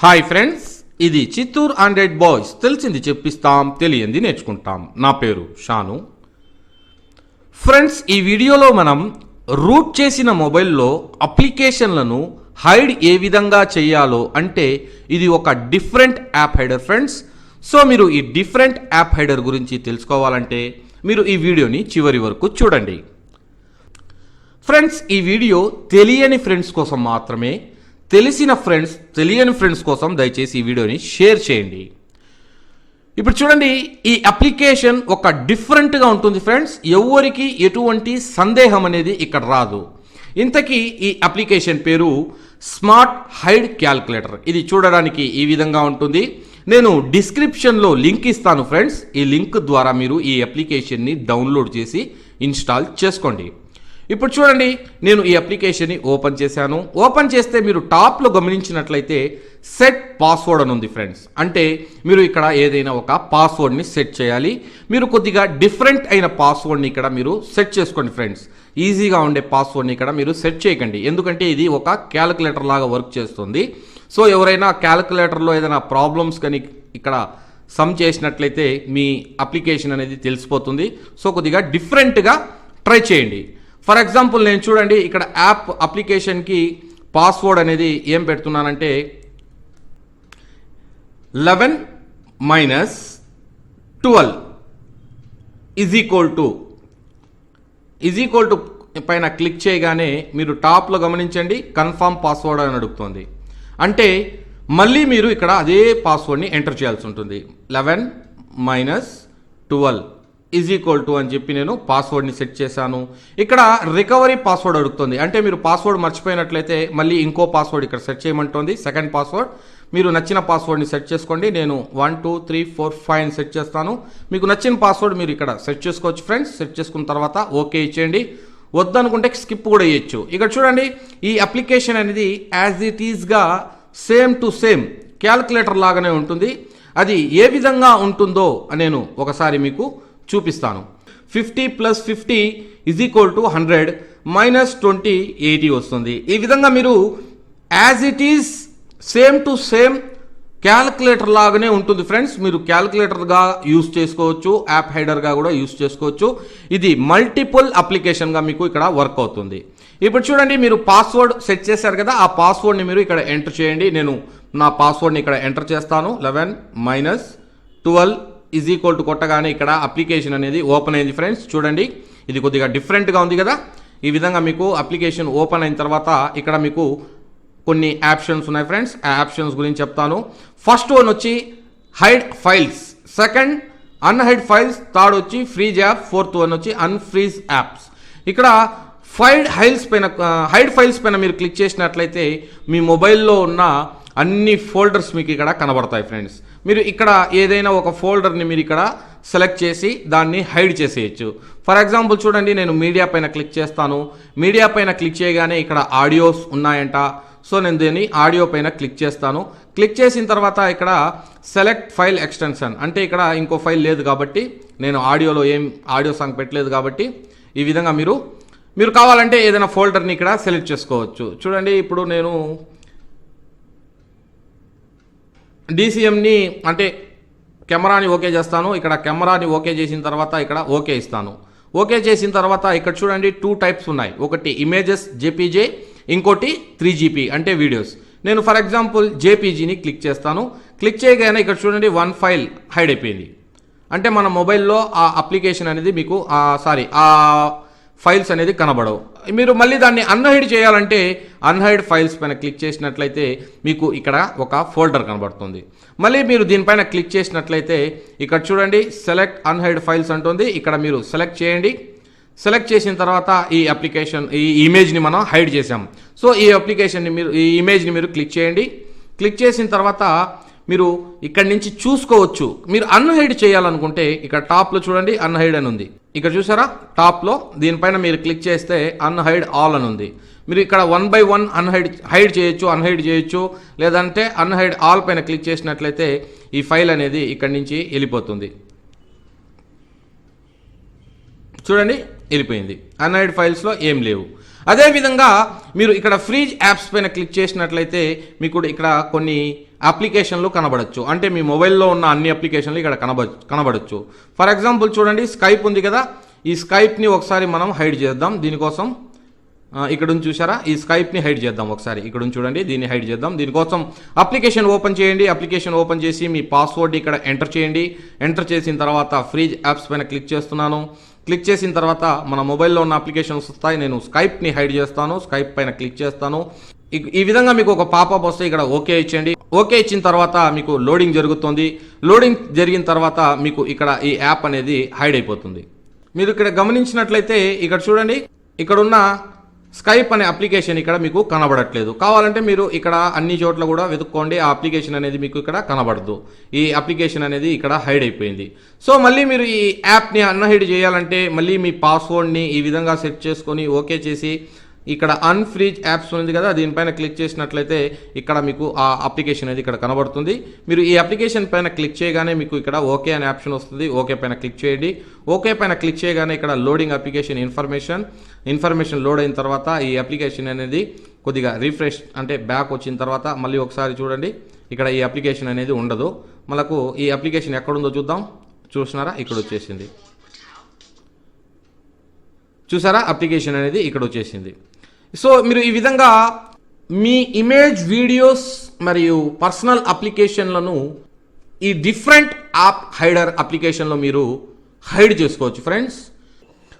Hi friends ఇది Chittoor Android boys తెలిసింది చెప్పిస్తాం తెలియంది నేర్చుకుంటాం. నా పేరు షాను. ఫ్రెండ్స్ ఈ వీడియోలో మనం రూట్ చేసిన మొబైల్లో అప్లికేషన్లను హైడ్ ఏ విధంగా చేయాలో అంటే ఇది ఒక different app hider friends so మీరు ఈ డిఫరెంట్ యాప్ హైడర్ గురించి తెలుసుకోవాలంటే మీరు ఈ వీడియోని చివరి వరకు చూడండి. ఫ్రెండ్స్ ఈ వీడియో తెలియని ఫ్రెండ్స్ కోసం మాత్రమే తెలిసిన ఫ్రెండ్స్ తెలియని ఫ్రెండ్స్ కోసం దయచేసి ఈ వీడియోని షేర్ చేయండి. ఇప్పుడు చూడండి ఈ అప్లికేషన్ ఒక డిఫరెంట్గా ఉంటుంది ఫ్రెండ్స్ ఎవరికి ఎటువంటి సందేహం అనేది ఇక్కడ రాదు. ఇంతకీ ఈ అప్లికేషన్ పేరు స్మార్ట్ హైడ్ క్యాల్కులేటర్ ఇది చూడడానికి ఈ విధంగా ఉంటుంది. నేను డిస్క్రిప్షన్లో లింక్ ఇస్తాను ఫ్రెండ్స్ ఈ లింక్ ద్వారా మీరు ఈ అప్లికేషన్ని డౌన్లోడ్ చేసి ఇన్స్టాల్ చేసుకోండి. ఇప్పుడు చూడండి నేను ఈ అప్లికేషన్ని ఓపెన్ చేశాను. ఓపెన్ చేస్తే మీరు టాప్లో గమనించినట్లయితే సెట్ పాస్వర్డ్ అని ఉంది ఫ్రెండ్స్. అంటే మీరు ఇక్కడ ఏదైనా ఒక పాస్వర్డ్ని సెట్ చేయాలి. మీరు కొద్దిగా డిఫరెంట్ అయిన పాస్వర్డ్ని ఇక్కడ మీరు సెట్ చేసుకోండి ఫ్రెండ్స్. ఈజీగా ఉండే పాస్వర్డ్ని ఇక్కడ మీరు సెట్ చేయకండి. ఎందుకంటే ఇది ఒక క్యాలిక్యులేటర్ లాగా వర్క్ చేస్తుంది. సో ఎవరైనా క్యాలిక్యులేటర్లో ఏదైనా ప్రాబ్లమ్స్ కానీ ఇక్కడ సమ్ చేసినట్లయితే మీ అప్లికేషన్ అనేది తెలిసిపోతుంది. సో కొద్దిగా డిఫరెంట్గా ట్రై చేయండి. ఫర్ ఎగ్జాంపుల్ నేను చూడండి ఇక్కడ యాప్ అప్లికేషన్కి పాస్వర్డ్ అనేది ఏం పెడుతున్నానంటే eleven minus twelve is equal to is equal to పైన క్లిక్ చేయగానే మీరు టాప్లో గమనించండి కన్ఫామ్ పాస్వర్డ్ అని అడుగుతుంది. అంటే మళ్ళీ మీరు ఇక్కడ అదే పాస్వర్డ్ని ఎంటర్ చేయాల్సి ఉంటుంది. Eleven minus twelve is equal to అని చెప్పి నేను పాస్వర్డ్ని సెట్ చేశాను. ఇక్కడ రికవరీ పాస్వర్డ్ అడుగుతుంది. అంటే మీరు పాస్వర్డ్ మర్చిపోయినట్లయితే మళ్ళీ ఇంకో పాస్వర్డ్ ఇక్కడ సెట్ చేయమంటుంది. సెకండ్ పాస్వర్డ్ మీరు నచ్చిన పాస్వర్డ్ని సెట్ చేసుకోండి. నేను one two three four five అని సెట్ చేస్తాను. మీకు నచ్చిన పాస్వర్డ్ మీరు ఇక్కడ సెట్ చేసుకోవచ్చు ఫ్రెండ్స్ సెట్ చేసుకున్న తర్వాత ఓకే ఇచ్చేయండి. వద్దనుకుంటే స్కిప్ కూడా వేయచ్చు ఇక్కడ చూడండి ఈ అప్లికేషన్ అనేది యాజ్ ఇట్ ఈజ్గా సేమ్ టు సేమ్ క్యాల్కులేటర్ లాగానే ఉంటుంది. అది ఏ విధంగా ఉంటుందో నేను ఒకసారి మీకు చూపిస్తాను. Fifty plus fifty is equal to hundred minus twenty eighty వస్తుంది. ఈ విధంగా మీరు as it is same to same calculator లాగానే ఉంటుంది ఫ్రెండ్స్ మీరు క్యాల్కులేటర్గా యూస్ చేసుకోవచ్చు యాప్ హైడర్గా కూడా యూస్ చేసుకోవచ్చు. ఇది మల్టిపుల్ అప్లికేషన్గా మీకు ఇక్కడ వర్క్ అవుతుంది. ఇప్పుడు చూడండి మీరు పాస్వర్డ్ సెట్ చేశారు కదా ఆ పాస్వర్డ్ని మీరు ఇక్కడ ఎంటర్ చేయండి. నేను నా పాస్వర్డ్ని ఇక్కడ ఎంటర్ చేస్తాను. Eleven minus twelve is equal to కొట్టగానే ఇక్కడ అప్లికేషన్ అనేది ఓపెన్ అయింది ఫ్రెండ్స్ చూడండి ఇది కొద్దిగా డిఫరెంట్గా ఉంది కదా. ఈ విధంగా మీకు అప్లికేషన్ ఓపెన్ అయిన తర్వాత ఇక్కడ మీకు కొన్ని యాప్షన్స్ ఉన్నాయి ఫ్రెండ్స్ ఆ యాప్షన్స్ గురించి చెప్తాను. ఫస్ట్ వన్ వచ్చి hide files second unhide files third వచ్చి ఫ్రీజ్ యాప్ ఫోర్త్ వన్ వచ్చి అన్ఫ్రీజ్ యాప్స్ ఇక్కడ ఫైడ్ హైల్స్ పైన హైడ్ ఫైల్స్ పైన మీరు క్లిక్ చేసినట్లయితే మీ మొబైల్లో ఉన్న అన్ని ఫోల్డర్స్ మీకు ఇక్కడ కనబడతాయి ఫ్రెండ్స్ మీరు ఇక్కడ ఏదైనా ఒక ఫోల్డర్ని మీరు ఇక్కడ సెలెక్ట్ చేసి దాన్ని హైడ్ చేసేయచ్చు. ఫర్ ఎగ్జాంపుల్ చూడండి నేను మీడియా పైన క్లిక్ చేస్తాను. మీడియా పైన క్లిక్ చేయగానే ఇక్కడ ఆడియోస్ ఉన్నాయంట. సో నేను దీన్ని ఆడియో పైన క్లిక్ చేస్తాను. క్లిక్ చేసిన తర్వాత ఇక్కడ సెలెక్ట్ ఫైల్ ఎక్స్టెన్షన్. అంటే ఇక్కడ ఇంకో ఫైల్ లేదు కాబట్టి నేను ఆడియోలో ఏం ఆడియో సాంగ్ పెట్టలేదు కాబట్టి ఈ విధంగా మీరు మీరు కావాలంటే ఏదైనా ఫోల్డర్ని ఇక్కడ సెలెక్ట్ చేసుకోవచ్చు. చూడండి ఇప్పుడు నేను డీసీఎంని అంటే కెమెరాని ఓకే చేస్తాను ఇక్కడ కెమెరాని ఓకే చేసిన తర్వాత ఇక్కడ ఓకే ఇస్తాను. ఓకే చేసిన తర్వాత ఇక్కడ చూడండి టూ టైప్స్ ఉన్నాయి. ఒకటి ఇమేజెస్ జేపీజే ఇంకోటి త్రీ జీపీ అంటే వీడియోస్ నేను ఫర్ ఎగ్జాంపుల్ జేపీజీని క్లిక్ చేస్తాను. క్లిక్ చేయగానే ఇక్కడ చూడండి వన్ ఫైల్ హైడ్ అయిపోయింది. అంటే మన మొబైల్లో ఆ అప్లికేషన్ అనేది మీకు సారీ ఆ ఫైల్స్ అనేది కనబడవు. మీరు మళ్ళీ దాన్ని అన్హైడ్ చేయాలంటే అన్హైడ్ ఫైల్స్ పైన క్లిక్ చేసినట్లయితే మీకు ఇక్కడ ఒక ఫోల్డర్ కనబడుతుంది. మళ్ళీ మీరు దీనిపైన క్లిక్ చేసినట్లయితే ఇక్కడ చూడండి సెలెక్ట్ అన్హైడ్ ఫైల్స్ అంటుంది. ఇక్కడ మీరు సెలెక్ట్ చేయండి. సెలెక్ట్ చేసిన తర్వాత ఈ అప్లికేషన్ ఈ ఇమేజ్ని మనం హైడ్ చేసాం సో ఈ అప్లికేషన్ని మీరు ఈ ఇమేజ్ని మీరు క్లిక్ చేయండి. క్లిక్ చేసిన తర్వాత మీరు ఇక్కడి నుంచి చూసుకోవచ్చు. మీరు అన్హైడ్ చేయాలనుకుంటే ఇక్కడ టాప్లో చూడండి అన్హైడ్ అని ఉంది. ఇక్కడ చూసారా? టాప్లో దీనిపైన మీరు క్లిక్ చేస్తే అన్హైడ్ ఆల్ అని ఉంది. మీరు ఇక్కడ one by one unhide hide చేయొచ్చు అన్హైడ్ చేయొచ్చు. లేదంటే అన్హైడ్ ఆల్ పైన క్లిక్ చేసినట్లయితే ఈ ఫైల్ అనేది ఇక్కడి నుంచి వెళ్ళిపోతుంది. చూడండి వెళ్ళిపోయింది. అన్హైడ్ ఫైల్స్లో ఏం లేవు. అదేవిధంగా మీరు ఇక్కడ ఫ్రీజ్ యాప్స్ పైన క్లిక్ చేసినట్లయితే మీకు ఇక్కడ కొన్ని అప్లికేషన్లు కనబడచ్చు. అంటే మీ మొబైల్లో ఉన్న అన్ని అప్లికేషన్లు ఇక్కడ కనబ కనబడచ్చు. ఫర్ ఎగ్జాంపుల్ చూడండి స్కైప్ ఉంది కదా. ఈ స్కైప్ని ఒకసారి మనం హైడ్ చేద్దాం. దీనికోసం ఇక్కడ నుంచి చూసారా ఈ స్కైప్ని హైడ్ చేద్దాం ఒకసారి. ఇక్కడ నుంచి చూడండి దీన్ని హైడ్ చేద్దాం. దీనికోసం అప్లికేషన్ ఓపెన్ చేయండి. అప్లికేషన్ ఓపెన్ చేసి మీ పాస్వర్డ్ ఇక్కడ ఎంటర్ చేయండి. ఎంటర్ చేసిన తర్వాత ఫ్రీజ్ యాప్స్ పైన క్లిక్ చేస్తున్నాను. క్లిక్ చేసిన తర్వాత మన మొబైల్లో ఉన్న అప్లికేషన్స్ వస్తాయి. నేను స్కైప్ని హైడ్ చేస్తాను. స్కైప్ పైన క్లిక్ చేస్తాను. ఈ- విధంగా మీకు ఒక పాపప్ వస్తే ఇక్కడ ఓకే ఇచ్చేయండి. ఓకే ఇచ్చిన తర్వాత మీకు లోడింగ్ జరుగుతుంది. లోడింగ్ జరిగిన తర్వాత మీకు ఇక్కడ ఈ యాప్ అనేది హైడ్ అయిపోతుంది. మీరు ఇక్కడ గమనించినట్లయితే ఇక్కడ చూడండి. ఇక్కడ ఉన్న స్కైప్ అనే అప్లికేషన్ ఇక్కడ మీకు కనబడట్లేదు. కావాలంటే మీరు ఇక్కడ అన్ని చోట్ల కూడా వెతుక్కోండి. ఆ అప్లికేషన్ అనేది మీకు ఇక్కడ కనబడదు. ఈ అప్లికేషన్ అనేది ఇక్కడ హైడ్ అయిపోయింది. సో మళ్ళీ మీరు ఈ యాప్ని అన్హైడ్ చేయాలంటే మళ్ళీ మీ పాస్వర్డ్ని ఈ విధంగా సెట్ చేసుకొని ఓకే చేసి ఇక్కడ అన్ఫ్రీజ్ యాప్స్ ఉంది కదా దీనిపైన క్లిక్ చేసినట్లయితే ఇక్కడ మీకు ఆ అప్లికేషన్ అనేది ఇక్కడ కనబడుతుంది. మీరు ఈ అప్లికేషన్ పైన క్లిక్ చేయగానే మీకు ఇక్కడ ఓకే అనే ఆప్షన్ వస్తుంది. ఓకే పైన క్లిక్ చేయండి. ఓకే పైన క్లిక్ చేయగానే ఇక్కడ loading application information information load అయిన తర్వాత ఈ అప్లికేషన్ అనేది కొద్దిగా రిఫ్రెష్ అంటే బ్యాక్ వచ్చిన తర్వాత మళ్ళీ ఒకసారి చూడండి. ఇక్కడ ఈ అప్లికేషన్ అనేది ఉండదు. మనకు ఈ అప్లికేషన్ ఎక్కడుందో చూద్దాం. చూసినారా ఇక్కడ వచ్చేసింది. చూసారా? అప్లికేషన్ అనేది ఇక్కడ వచ్చేసింది. సో మీరు ఈ విధంగా మీ ఇమేజ్ వీడియోస్ మరియు పర్సనల్ అప్లికేషన్లను ఈ డిఫరెంట్ యాప్ హైడర్ అప్లికేషన్లో మీరు హైడ్ చేసుకోవచ్చు. ఫ్రెండ్స్